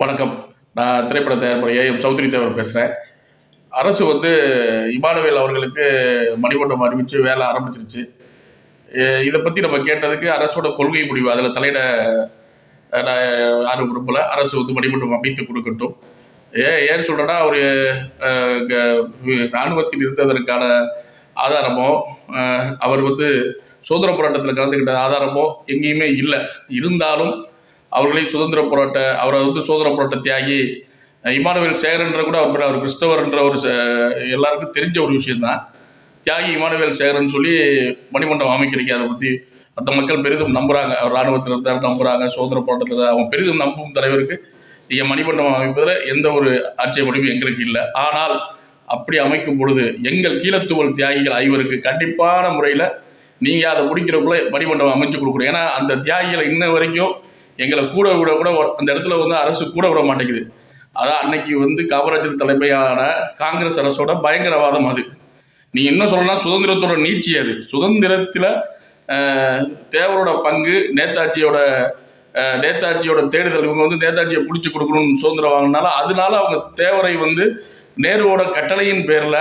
வணக்கம். நான் திரைப்பட தயாரிப்பாளர் ஏஎம் சௌத்ரி தேவர் பேசுகிறேன் அரசு வந்து இமானுவேல் அவர்களுக்கு மணிமண்டபம் அறிவித்து வேலை ஆரம்பிச்சிருச்சு. இதை பற்றி நம்ம கேட்டதுக்கு அரசோட கொள்கை முடிவு அதில் தலையிட நான் யாரும் விரும்பல. அரசு வந்து மணிமண்டபம் அமைத்து கொடுக்கட்டும். ஏன் ஏன்னு சொல்கிறேன்னா அவர் இராணுவத்தில் இருந்ததற்கான ஆதாரமோ அவர் வந்து சுதந்திர போராட்டத்தில் கலந்துக்கிட்ட ஆதாரமோ எங்கேயுமே இல்லை. இருந்தாலும் அவர்களை சுதந்திர போராட்ட அவரை வந்து சுதந்திர போராட்ட தியாகி இமானுவேல் சேகரன்ற கூட அவர் அவர் கிறிஸ்தவர்ன்ற ஒரு எல்லாருக்கும் தெரிஞ்ச ஒரு விஷயந்தான் தியாகி இமானுவேல் சேகரன் சொல்லி மணிமண்டபம் அமைக்கிறீங்க அதை பற்றி அந்த மக்கள் பெரிதும் நம்புகிறாங்க அவர் இராணுவத்தில் இருந்தார் நம்புகிறாங்க சுதந்திர போராட்டத்தில் அவங்க பெரிதும் நம்பும் தலைவருக்கு. என் மணிமண்டபம் அமைப்பதில் எந்த ஒரு ஆட்சேபனையும் எங்களுக்கு இல்லை. ஆனால் அப்படி அமைக்கும் பொழுது எங்கள் கீழத்துவல் தியாகிகள் ஐவருக்கு கண்டிப்பான முறையில் நீங்கள் அதை முடிக்கிறக்குள்ளே மணிமண்டபம் அமைச்சு கொடுக்கணும். ஏன்னா அந்த தியாகிகளை இன்ன வரைக்கும் எங்களை கூட விட கூட அந்த இடத்துல வந்து அரசு கூட விட மாட்டேங்குது. அதான் அன்னைக்கு வந்து காமராஜர் தலைமையான காங்கிரஸ் அரசோட பயங்கரவாதம் அது. நீ என்ன சொல்லலாம் சுதந்திரத்தோட நீட்சி அது. சுதந்திரத்தில் தேவரோட பங்கு நேதாஜியோட நேதாஜியோட தேடுதல் இவங்க வந்து நேதாஜியை பிடிச்சி கொடுக்கணும்னு சுதந்திரம் வாங்கினால அதனால அவங்க தேவரை வந்து நேருவோட கட்டளையின் பேரில்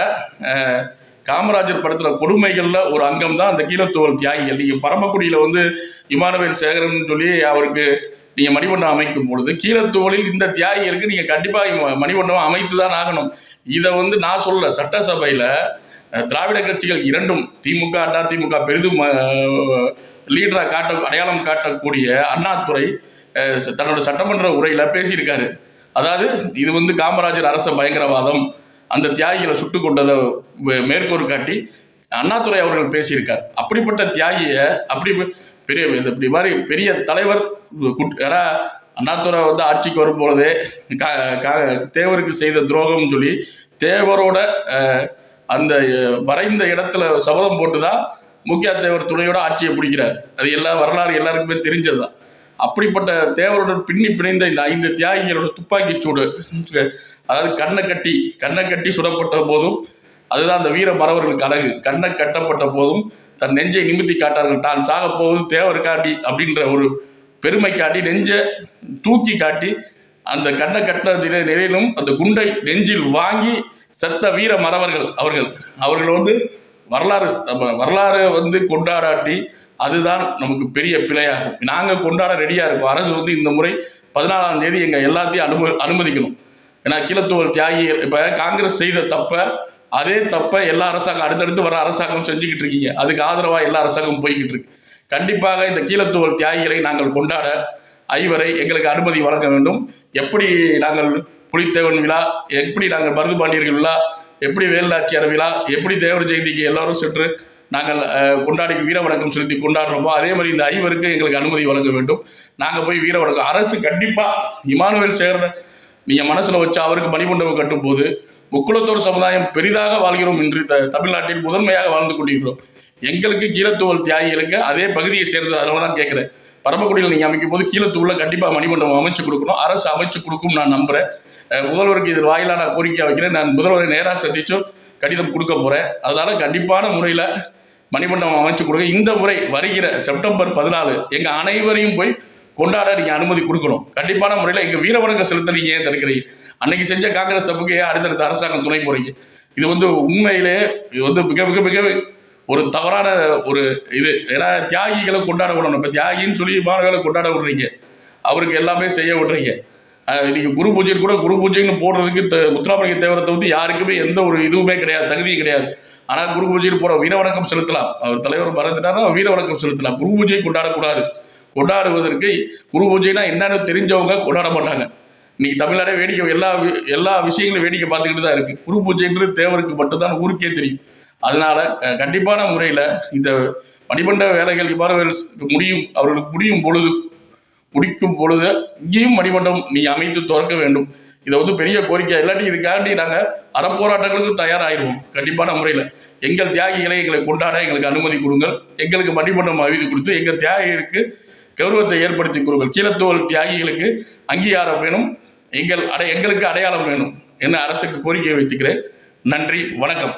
காமராஜர் படத்தில் கொடுமைகளில் ஒரு அங்கம் தான் அந்த கீழத்துவல் தியாகிகள். நீங்கள் பரமக்குடியில் வந்து இமானுவேல் சேகரன் சொல்லி அவருக்கு நீங்கள் மணிமண்டபம் அமைக்கும் பொழுது கீழத்துவலில் இந்த தியாகிகளுக்கு நீங்கள் கண்டிப்பாக மணிமண்டபம் அமைத்து தான் ஆகணும். இதை வந்து நான் சொல்ல சட்டசபையில் திராவிட கட்சிகள் இரண்டும் திமுக அண்ணா திமுக பெரிதும் லீடராக காட்ட அடையாளம் காட்டக்கூடிய அண்ணாதுரை தன்னோட சட்டமன்ற உரையில் பேசியிருக்காரு. அதாவது இது வந்து காமராஜர் அரச பயங்கரவாதம் அந்த தியாகிகளை சுட்டு கொண்டதை மே- மேற்கோள் காட்டி அண்ணாதுரை அவர்கள் பேசியிருக்கார். அப்படிப்பட்ட தியாகியை அப்படி பெரிய இது இப்படி மாதிரி பெரிய தலைவர் குட்- ஏன்னா அண்ணாதுரை வந்து ஆட்சிக்கு வரும்பொழுதே கா கா- தேவருக்கு செய்த துரோகம்னு சொல்லி தேவரோட அந்த வரைந்த மறைந்த இடத்துல சபதம் போட்டு தான் முக்கிய தேவர் துணையோட ஆட்சியை பிடிக்கிறார். அது எல்லா வரலாறு எல்லாருக்குமே தெரிஞ்சது தான் அப்படிப்பட்ட தேவருடன் பின்னி பிணைந்த இந்த ஐந்து தியாகிகளோட துப்பாக்கி சூடு. அதாவது கண்ணை கட்டி கண்ணை கட்டி சுடப்பட்ட போதும் அதுதான் அந்த வீர மறவர்களுக்கு அழகு கண்ணை கட்டப்பட்ட போதும் தன் நெஞ்சை நிமித்தி காட்டார்கள். தான் சாக போவது தேவர் காட்டி அப்படின்ற ஒரு பெருமை காட்டி நெஞ்சை தூக்கி காட்டி அந்த கண்ணை கட்டின நிலையிலும் அந்த குண்டை நெஞ்சில் வாங்கி செத்த வீர மறவர்கள் அவர்கள். அவர்கள் வந்து வரலாறு நம்ம வரலாறு வந்து கொண்டாடாட்டி அதுதான் நமக்கு பெரிய பிழையாகும். நாங்கள் கொண்டாட ரெடியாக இருக்கோம். அரசு வந்து இந்த முறை பதினாலாம் தேதி எங்கள் எல்லாத்தையும் அனும அனுமதிக்கணும். ஏன்னா கீழத்தோல் தியாகி இப்போ காங்கிரஸ் செய்த தப்பை அதே தப்பை எல்லா அரசாங்கம் அடுத்தடுத்து வர அரசாங்கம் செஞ்சுக்கிட்டு இருக்கீங்க. அதுக்கு ஆதரவாக எல்லா அரசாங்கமும் போய்கிட்டு இருக்கு. கண்டிப்பாக இந்த கீழத்தோல் தியாகிகளை நாங்கள் கொண்டாட ஐவரை எங்களுக்கு அனுமதி வழங்க வேண்டும். எப்படி நாங்கள் புலித்தேவன் விழா எப்படி நாங்கள் மருது பாண்டியர்கள் விழா எப்படி வேலுநாச்சியார் விழா எப்படி தேவர் ஜெயந்திக்கு எல்லாரும் சென்று நாங்கள் கொண்டாடி வீர வணக்கம் செலுத்தி கொண்டாடுறோமோ அதே மாதிரி இந்த ஐவருக்கு எங்களுக்கு அனுமதி வழங்க வேண்டும். நாங்கள் போய் வீர வணக்கம். அரசு கண்டிப்பாக இமானுவேல் சேர்ந்த நீங்கள் மனசில் வச்சு அவருக்கு மணிமண்டபம் கட்டும்போது முக்குளத்தோர் சமுதாயம் பெரிதாக வாழ்கிறோம் இன்று த தமிழ்நாட்டில் முதன்மையாக வாழ்ந்து கொண்டிருக்கிறோம். எங்களுக்கு கீழத்தூவல் தியாகிகளுக்கு அதே பகுதியை சேர்ந்து அதனால தான் கேட்குறேன். பரமக்குடியில் நீங்கள் அமைக்கும் போது கீழத்தூவில் கண்டிப்பாக மணிமண்டபம் அமைச்சு கொடுக்கணும். அரசு அமைச்சு கொடுக்கும் நான் நம்புகிறேன் முதல்வருக்கு இது வாயிலாக நான் கோரிக்கை வைக்கிறேன். நான் முதல்வரை நேராக சந்திச்சும் கடிதம் கொடுக்க போகிறேன் அதனால் கண்டிப்பான முறையில் மணிமண்டபம் அமைச்சு கொடுங்க இந்த முறை வருகிற செப்டம்பர் பதினாலு எங்கள் அனைவரையும் போய் கொண்டாட நீங்கள் அனுமதி கொடுக்கணும். கண்டிப்பான முறையில் எங்கள் வீரவணக்க செலுத்த நீங்கள் ஏன் தடுக்கிறீங்க? அன்னைக்கு செஞ்ச காங்கிரஸ் சபைக்கு ஏன் அடுத்தடுத்த அரசாங்கம் துணை போகிறீங்க இது வந்து உண்மையிலே இது வந்து மிக மிக மிக ஒரு தவறான ஒரு இது. ஏன்னா தியாகிகளை கொண்டாட விடணும். இப்போ தியாகின்னு சொல்லி மாணவர்களை கொண்டாட விடுறீங்க. அவருக்கு எல்லாமே செய்ய விடுறீங்க. அஹ் இன்னைக்கு குரு பூஜை கூட குரு பூஜைன்னு போடுறதுக்கு த- முத்துராமலிங்க தேவரத்தை வந்து யாருக்குமே எந்த ஒரு இதுவுமே கிடையாது தகுதியும் கிடையாது. ஆனால் குரு பூஜையில் போகிற வீர வணக்கம் செலுத்தலாம். அவர் தலைவர் மறந்துட்டாரா? வீர வணக்கம் செலுத்தலாம். குரு பூஜை கொண்டாடக்கூடாது. கொண்டாடுவதற்கு குரு பூஜைனா என்னன்னு தெரிஞ்சவங்க கொண்டாட மாட்டாங்க. இன்னைக்கு தமிழ்நாடே வேடிக்கை எல்லா வி- எல்லா விஷயங்களும் வேடிக்கை பார்த்துக்கிட்டு தான் இருக்குது குரு பூஜைன்றது தேவருக்கு மட்டும்தான் ஊருக்கே தெரியும். அதனால க- கண்டிப்பான முறையில் இந்த மணிமண்ட வேலைகள் இவ்வாறு முடியும் அவர்களுக்கு முடியும் பொழுது முடிக்கும் பொழுது இங்கேயும் மணிமண்டம் நீ அமைத்து திறக்க வேண்டும். இதை வந்து பெரிய கோரிக்கை இல்லாட்டி இதுக்காண்டி நாங்கள் அறப்போராட்டங்களுக்கு தயாராகிடுவோம் கண்டிப்பான முறையில். எங்கள் தியாகிகளை எங்களை கொண்டாட எங்களுக்கு அனுமதி கொடுங்கள். எங்களுக்கு மணிமண்டபம் அறிவித்து கொடுத்து எங்கள் தியாகிகளுக்கு கௌரவத்தை ஏற்படுத்தி கொடுங்கள். கீழத்தோல் தியாகிகளுக்கு அங்கீகாரம் வேணும். எங்கள் அடை எங்களுக்கு அடையாளம் வேணும். என்ன அரசுக்கு கோரிக்கை வைத்துக்கிறேன். நன்றி வணக்கம்.